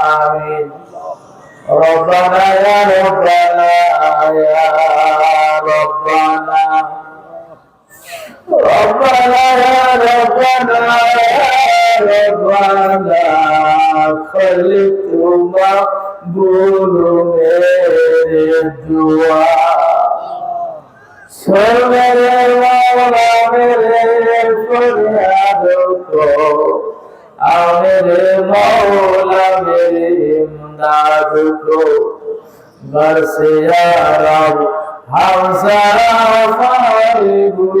آمين ربنا يا ربنا يا ربنا ربنا يا ربنا يا ربنا خلق مقبول میرے دعا سر میرے مولا میرے فریاد کو मेरे मौला मेरे इमदाद को। बरसे आराम हम सारा फारिगुरे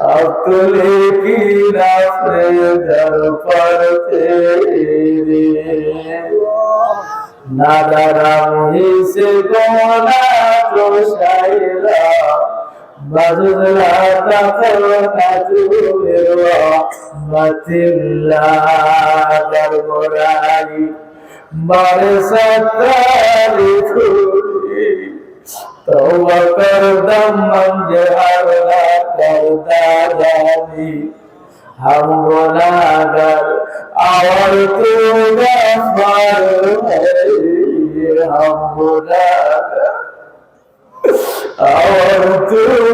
अब तुले की रास्ते घर पर तेरे। नादाराम ही से गोला तो शायरा। بذلة فرقة من رحمة الله كالمراري برست لكل توبة كردم من جهر لا كرداداني ہم گناگر اور تو غفار ہے ہم گناگر اور تو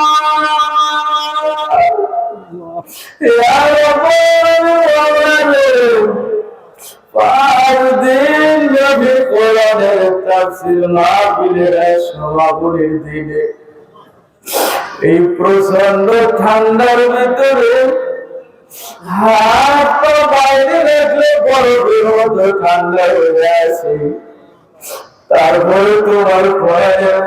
এই প্রচণ্ড ঠান্ডার ভিতরে হাত বাইরে রাখলে বরফের ঠান্ডা হয়ে আছে তারপরে তোমার কোরআনের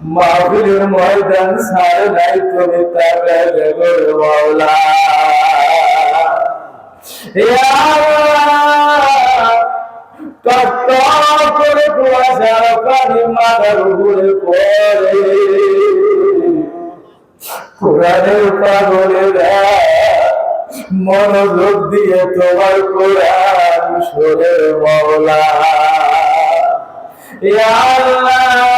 মাহফিলের ময়দান সারে নাই তুমি তার জগর মাওলা। করে কুয়াশা পানি মাথার উপরে পড়ে। কোরআনের পাগলেরা মনোযোগ দিয়ে তোমার কোরআন সরে মৌলা আল্লাহ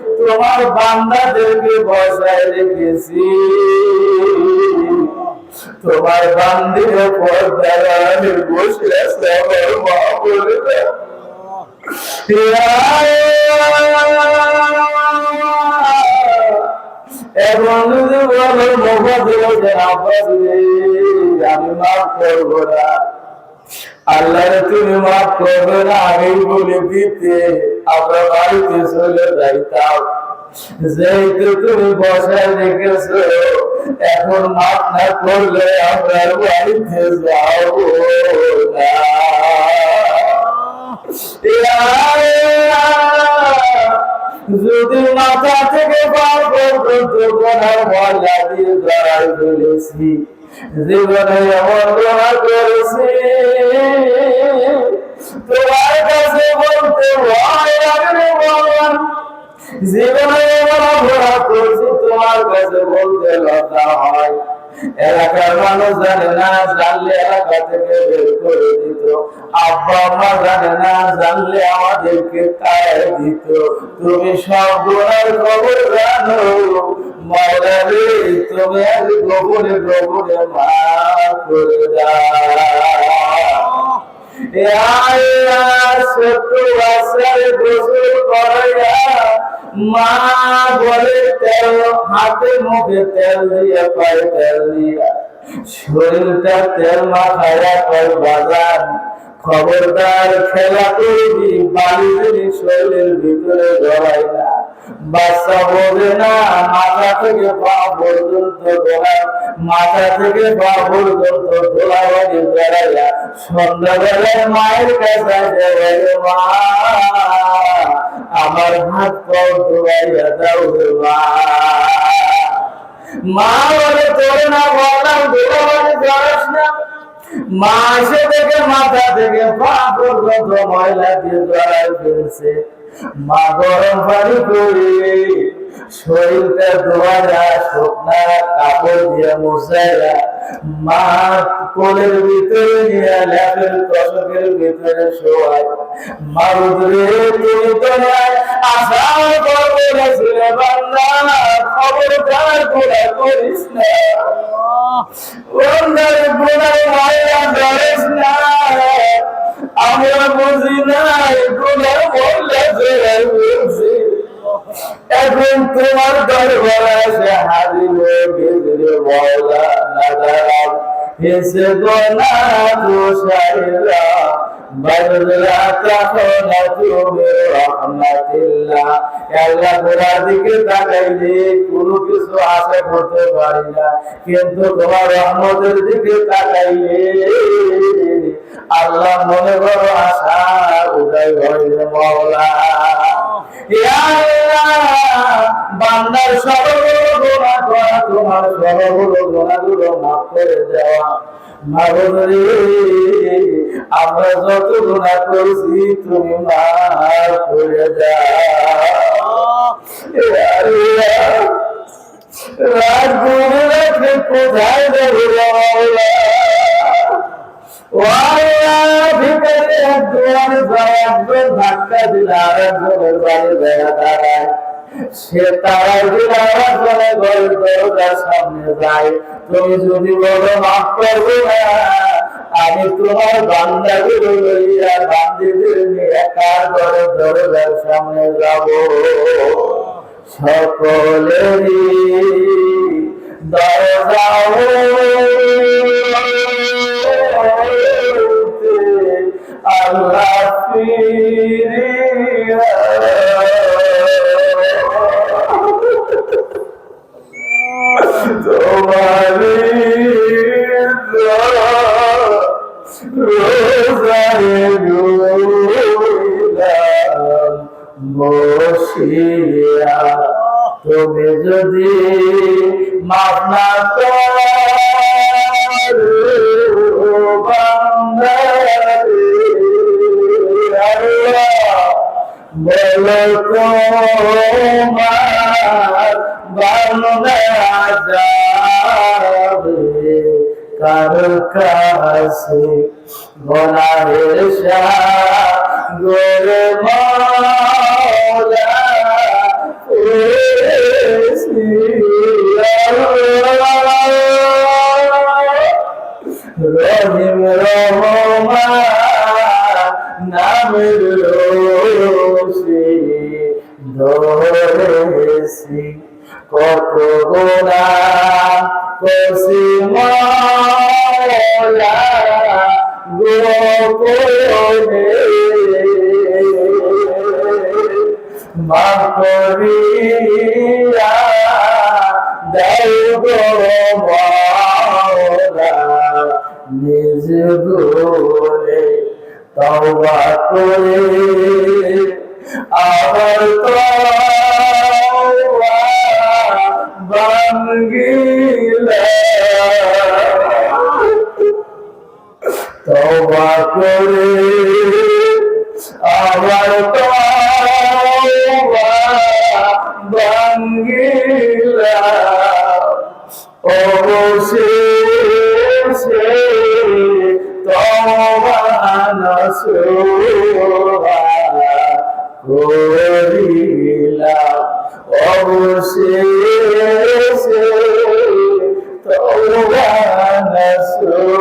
তোমার বান্দাদেরকে বসায় রেখেছি। তোমার বান্দির পর্দার আমি বসে আছে আমার মা বলে এবং যদি বলো যে আব্বাস আমি মাফ করব না। আল্লাহ তুমি মাফ করবে না আমি বলে দিতে আমরা বাড়িতে চলে যাইতাম। যেহেতু তুমি বসায় রেখেছো, এখন মাফ না করলে আমরা বাড়িতে না। যদি মাথা থেকে পার পর্যন্ত গোনার ময়লা দিয়ে জড়াই ফেলেছি। জীবনে এমন গোনা করেছি তোমার কাছে বলতে ভয় লাগলে বললাম, জীবনে এমন ঘোরা করছি, তোমার কাছে বলতে লজ্জা হয়। এলাকার মানুষ জানে না, জানলে এলাকা থেকে বের করে দিত। আব্বা আম্মা জানে না, জানলে আমাদেরকে তাড়াই দিত। তুমি সব গোড়ার খবর জানো মাওলা রে তুমি আজ গোপনে গোপনে মা করে দাও। মা বলে তেল, হাতে মুখে তেল দিয়ে পায়ে তেল দিয়া। শরীরটা তেল মাখায়া পায় বাজার। খবরদার খেলা বালি যদি শরীরের ভিতরে জড়াই না। বাচ্চা বোঝে না, মাথা থেকে পা পর্যন্ত দোলা মাথা থেকে পা পর্যন্ত দোলা বাড়ি বেড়াইয়া সন্ধ্যাবেলায় মায়ের কাছে মা, আমার হাত পাও দোলাইয়া দাও মা। মা বলে, তোরে না বললাম দোলা বাড়ি বেড়াস না। মা এসে থেকে মাথা থেকে পা পর্যন্ত ময়লা দিয়ে জড়াই ফেলছে। মা গরম পানি করে শরীরটা ধোয়া শুকনা কাপড় দিয়ে মুছাইয়া মা কোলের ভিতরে নিয়ে ল্যাপের তসকের ভিতরে শোয়ায় মা রুদ্রে তুমি তো নাই আশা করেছিলে বান্দা খবরদার গোলা করিস না। ওনার গোলায় মায়া ধরিস না। আমরা বুঝি নাই জোড়াই এখন তোমার দরবার আছে হাজির বলা না দাঁড়াও গোনা দোষাইলা বদলা তখন তুমি দিকে তাকাইলে কোনো কিছু আশা করতে পারি না। কিন্তু তোমার রহমতের দিকে তাকাইলে আল্লাহ মনে করো আশা উদয় হইলে মওলা। বান্দার সবগুলো গোনা করা তোমার সবগুলো গোনাগুলো মাফ করে দেওয়া। মাগরে আমরা যত গুণা করছি, তুমি মাফ করে দাও। রাত গুনে রাখে ধাক্কা দিলে আর দাঁড়ায়। সে যায়, তুমি যদি বলো, মাফ না, আমি তোমার বান্দাগুলো লইয়া বান্দিদের কার দরজার সামনে যাব। দরজা আল্লাহ বসিয়া তুমি যদি মাফ না করো বলো তোমার কার কাছে গনাহের সাগরে মৌলা করে আবার তওবা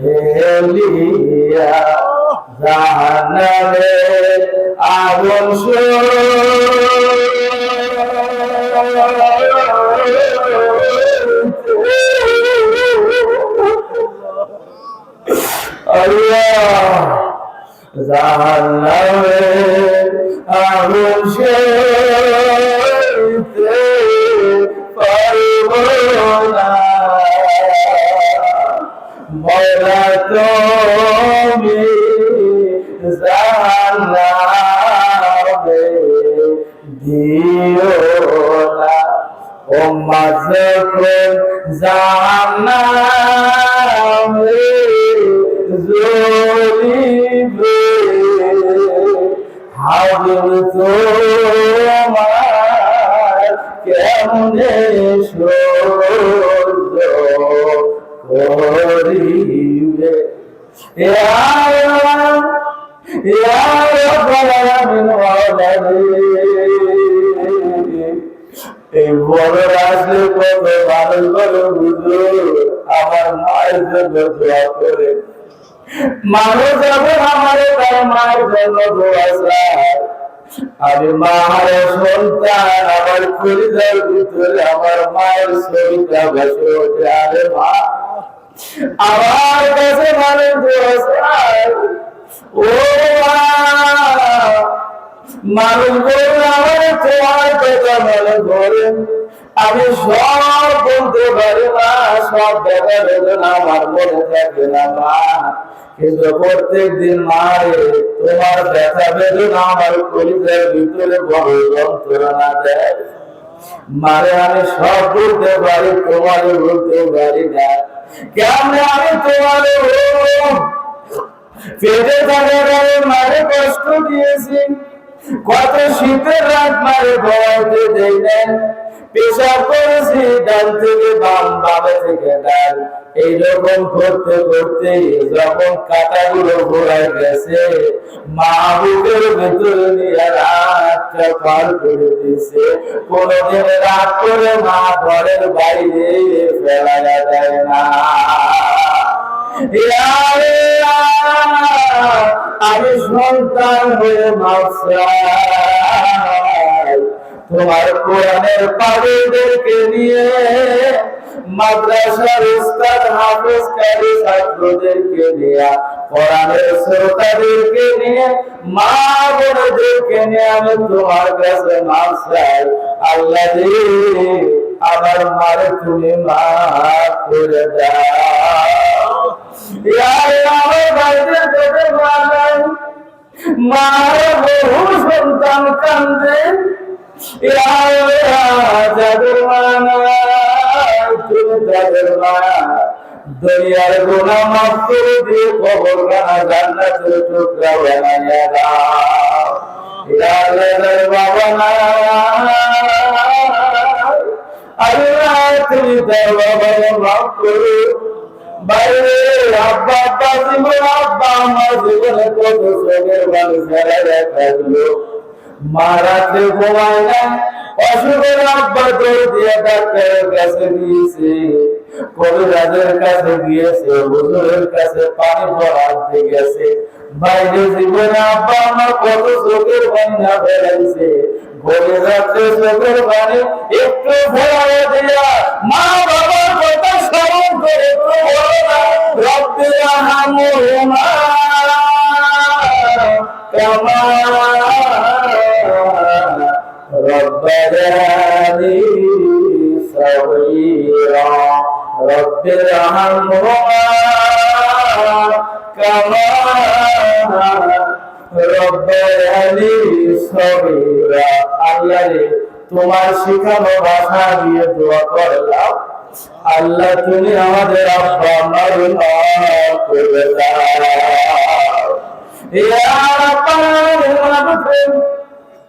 হেলিয়া জানাবে আগুন জাহান্নামে আগুন সইতে মাঝখন জাহান্নামে জ্বলিবে হাজর তোমার কেমনে করিবে? ইয়া ইয়া রাব্বাল আলামিন এই বড় আসলে কত আমার মায়ের জন্য দোয়া করে মানুষ যখন আমার তার মায়ের জন্য দোয়া আমি মায়ের সন্তান আমার পরিবার ভিতরে আমার মায়ের শরীরটা বসে ওঠে আরে মা আমার কাছে মানুষ দোয়া ও মা মানুষ বলল আমার তোমার কথা মনে করে আমি সব বলতে পারি না, সব বেদনা আমার মনে থাকে না, মা। কিন্তু প্রত্যেক দিন মারে তোমার ব্যথা বেদনা আমার কলিজার ভিতরে বড় যন্ত্রণা দেয়। মারে আমি সব বলতে পারি তোমারে বলতে পারি না। কেমন আমি তোমারে পেটে থাকার মারে কষ্ট দিয়েছি। কত শীতের রাত মারে দেই না। পেশাব করেছি, ডাল থেকে বাম, বামে থেকে ডাল। এইরকম করতে করতে যখন কাটাগুলো গেছে মা বুকের ভেতরে নিয়ে রাতটা পার করে দিছে কোনদিন রাত করে মা ঘরের বাইরে ফেলা যায় না। আমি সন্তান হয়ে মাসাই তোমার কোরআনের পাগলদেরকে নিয়ে মাদ্রাসার উস্তাদ হাফেজ কারি ছাত্রদেরকে নিয়ে কোরআনের শ্রোতাদেরকে নিয়ে মা বোনদেরকে নিয়ে আমি তোমার কাছে মাফ চাই আল্লাহ আমার মারে তুমি মাফ করে দাও ইয়া আল্লাহ, আমার ভাইদের পেটে মা। মার বহু সন্তান কান্দে মা দুনিয়ার গুনাহ মাফ করে দিয়ে কবর খানা জান্নাতের টুকরা বানাইয়া দাও ইয়া বাবা নাই, আল্লাহ তুমি তার বাবাকে মাফ করো বাইরে আব্বা আব্বা জীবন আব্বা আমার জীবনে কত শোকের মানুষ হারাইয়া থাকল মা রাত্রে ঘুমায় না অসুখের আব্বা দৌড় দিয়ে ডাক্তারের কাছে গিয়েছে। কবিরাজের কাছে গিয়েছে, হুজুরের কাছে পানি পড়াতে গেছে। বাইরে জীবনে আব্বা আমার কত চোখের বান্না বেড়াইছে ঘরে রাত্রে চোখের বাণী একটু ফেরাইয়া দিয়া মা বাবার কথা স্মরণ করে একটু বলো না হামহুমা কামা ربنا صغيرا رب ارحمهما كما ربياني صغيرا আল্লাহ রে তোমার শিখানো ভাষা দিয়ে দোয়া করলাম আল্লাহ তুমি আমাদের আব্বা আমার মাফ করে দাও ইয়া রাব্বাল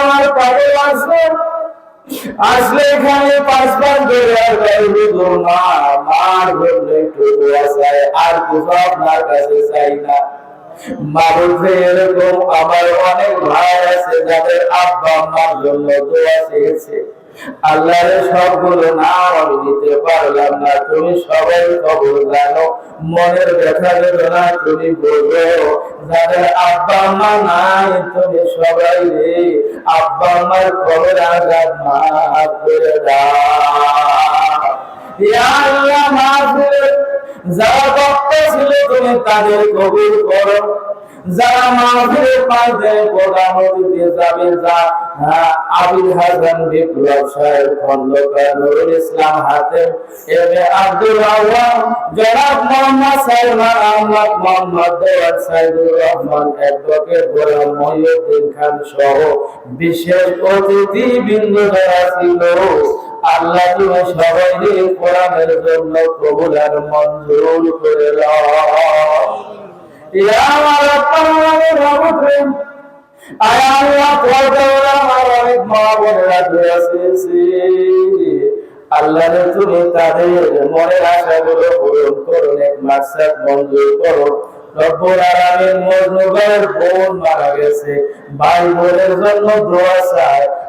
আমার আসলে এখানে পাঁচ পাঁচ ধরে মার ধরলে আর কিছু কাছে চাই না। মারুফে এরকম আমার অনেক ভাই আছে, যাদের আব্বা আম্মার জন্য দোয়া চেয়েছে। আল্লাহর সবগুলো নাম আমি দিতে পারলাম না। তুমি সবাই খবর জানো, মনের ব্যথা বেদনা তুমি বলব, যাদের আব্বা আম্মা নাই, তুমি সবাই রে আব্বা আম্মার খবর আঘাত মাফ করে দাও। যারা ভক্ত ছিল তুমি তাদের কবুল করো। যারা মাহফিলে পাইতে প্রধান অতিথি যাবে, যা আবিদ হাসান বিপ্লব সাহেব খন্দকার নুরুল ইসলাম আব্দুল আওয়াম, জনাব মোহাম্মদ আহমদ মোহাম্মদ সাইদুর রহমান গোলাম মহিউদ্দিন খান সহ বিশেষ অতিথি বিন্দু যারা ছিল, আল্লাহ তুমি সবাই কোরআনের জন্য মঞ্জুর করে ইয়া আমার আত্মার রহমতে। আয় আল্লাহ পর্দা আমার অনেক মা বোনেরা চেয়েছে আল্লাহ তুমি তাদের মনের আশাগুলো পূরণ করো এক মাকসাদ মঞ্জুর করো। মারা গেছে। ভাই বোনের জন্য দোয়া চায়।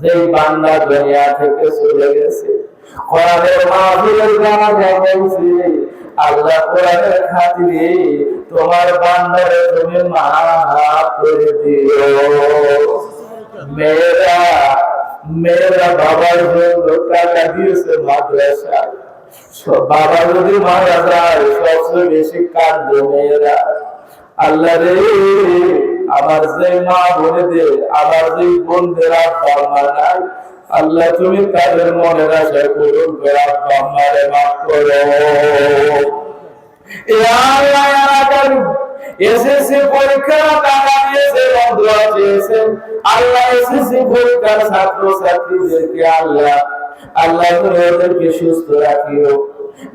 যেই বান্দা দুনিয়া থেকে চলে গেছে, কোরআনের মাহফিলের জানাজা বলছে আল্লাহ মাদ্রাসায় বাবা যদি মারা যায়, সবচেয়ে বেশি কাঁদবে মেয়েরা। আল্লাহ রে আমার যে মা বোনেদের আমার যে বোনদের নাই, আল্লাহ তুমি তাদের মনের আশা পূরণ করে আব্বা মারে মাফ করো। এসএসসি টাকা দিয়েছে আল্লাহ এসএসসি পরীক্ষার ছাত্র ছাত্রীদেরকে আল্লাহ আল্লাহ তুমি ওদেরকে সুস্থ রাখিও।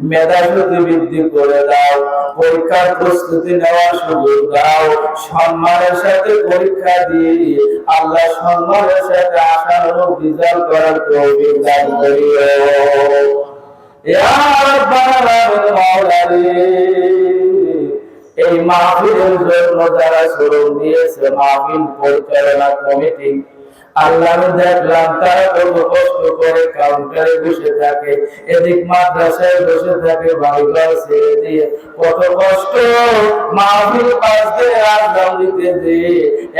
মেধা শক্তি বৃদ্ধি করে দাও, পরীক্ষার প্রস্তুতি নেওয়ার সুযোগ দাও, সম্মানের সাথে পরীক্ষা দিয়ে আল্লাহ সম্মানের সাথে আশানুরূপ রেজাল্ট করার তৌফিক দান করিও। এই মাহফিলের জন্য যারা শ্রম দিয়েছে, মাহফিল পরিচালনা কমিটি আল্লাহ দেখলাম, তারা কত করে কাউন্টারে বসে থাকে, এদিক মাদ্রাসায় বসে থাকে বাড়িঘর ছেড়ে দিয়ে, কত কষ্ট মাহফিল পাশ আজাম দিতে দিয়ে,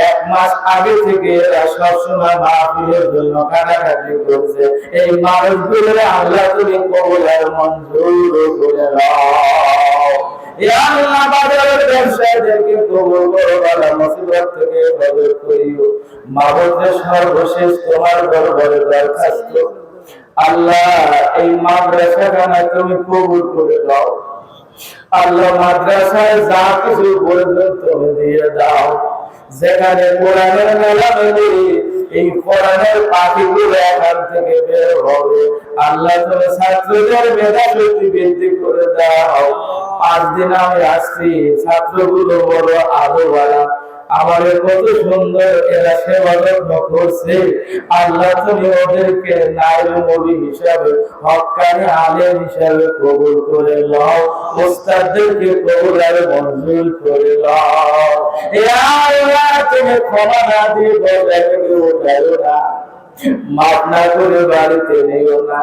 এক মাস আগে থেকে এরা সবসময় মাহফিলের জন্য কাটাকাটি করছে। এই মানুষগুলো আল্লাহ তুমি কবুল মঞ্জুর করে আল্লাহ সর্বশেষ তোমার দরখাস্ত। আল্লাহ, এই মাদ্রাসাখানা তুমি কবুল করে দাও। আল্লাহ, মাদ্রাসায় যা কিছু বলবেন তুমি দিয়ে দাও। যেখানে কোরআনের মেলা এই কোরআনের পাখিগুলো এখান থেকে বের হবে। আল্লাহ ছাত্রদের মেধা শক্তি বৃদ্ধি করে দাও। পাঁচ দিন আমি আসছি, ছাত্রগুলো বড় আদোবালা আমাদের কত সুন্দর এরা করছে? আল্লাহ তুমি ওদেরকে নাইল হিসাবে, হকানি আলেম হিসাবে কবুল করে নাও ওস্তাদদেরকে কবুল আর মঞ্জুর করে এ আল্লাহ, তুমি ক্ষমা না দিয়ে উঠাইও না। মাফ না করে বাড়িতে নিও না।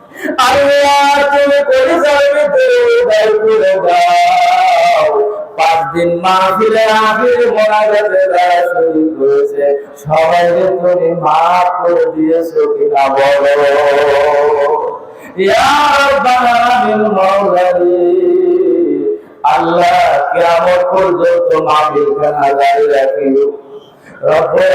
আল্লাহ তুমি পাঁচ দিন মাহফিলে আখির মোনাজাতে করেছে সবাই তুমি করে কিনা বলো? আল্লাহ কিয়ামত পর্যন্ত মাহফিল খানা জারি রাখিও। রব্বুল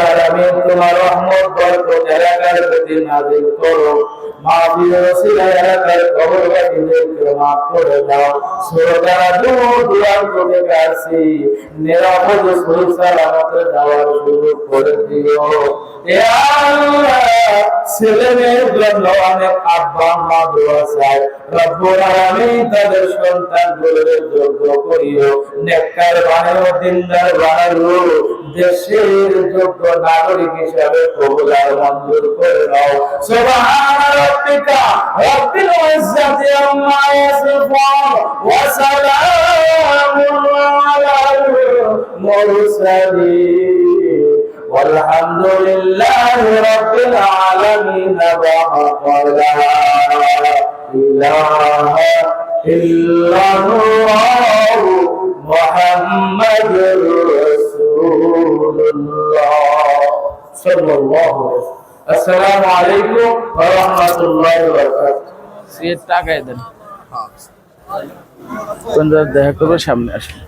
জন্য অনেক আব্বা মা দোয়া চায় রব্বুল যোগ্য করিও। নেককার বানাও দিনদার দেশের যোগ্য নাগরিক হিসাবে কবুল আর মঞ্জুর করে নাও সুবহান রাব্বিকা রাব্বিল ইজ্জাতি আম্মা ইয়াসিফুন ওয়া সালামুন আলাল মুরসালিন والحمد لله رب العالمين وقال لا إله إلا الله محمد رسول আসসালামু আলাইকুম ওয়া রাহমাতুল্লাহি ওয়া বারাকাতুহু টাকায় দেন হ্যাঁ। দেখা করবে সামনে আসুন